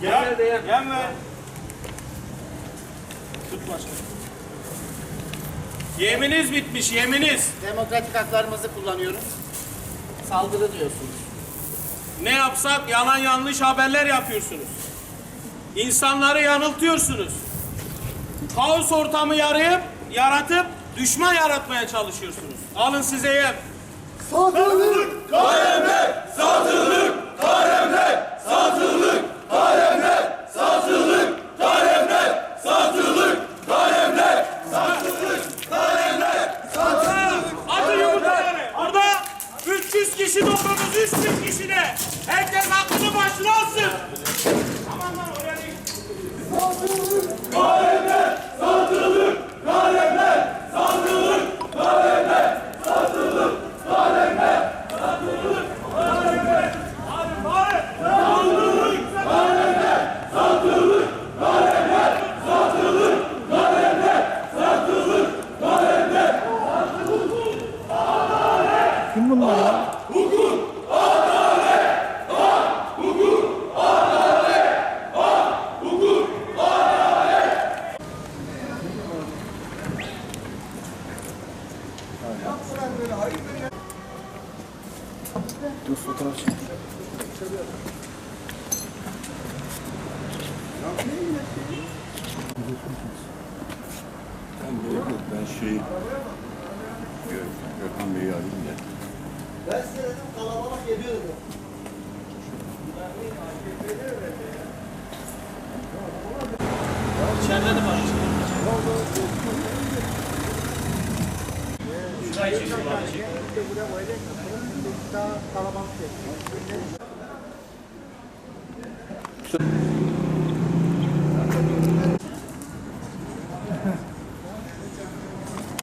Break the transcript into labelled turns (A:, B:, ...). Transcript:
A: Gel. Gel, gel. gel ver. Tut başkanım. Yeminiz bitmiş, yeminiz.
B: Demokratik haklarımızı kullanıyoruz. Saldırı diyorsunuz.
A: Ne yapsak yalan yanlış haberler yapıyorsunuz. İnsanları yanıltıyorsunuz. Kaos ortamı yarayıp, yaratıp düşman yaratmaya çalışıyorsunuz. Alın size yem. Satılık KYM! Kişi doldurdunuz, 300 kişi de. Herkes aklını başına alsın. Aman lan oraya değil.
C: Kim bunlar ya? Dur fotoğraf çek.
D: Ben ben şey Gör, Gökhan Bey'i arayayım da.
E: Ben size dedim kalabalık geliyor dedim.
A: İçeride de var. Şurayı çek, şurayı çek.
E: Daha kalabalık geliyor.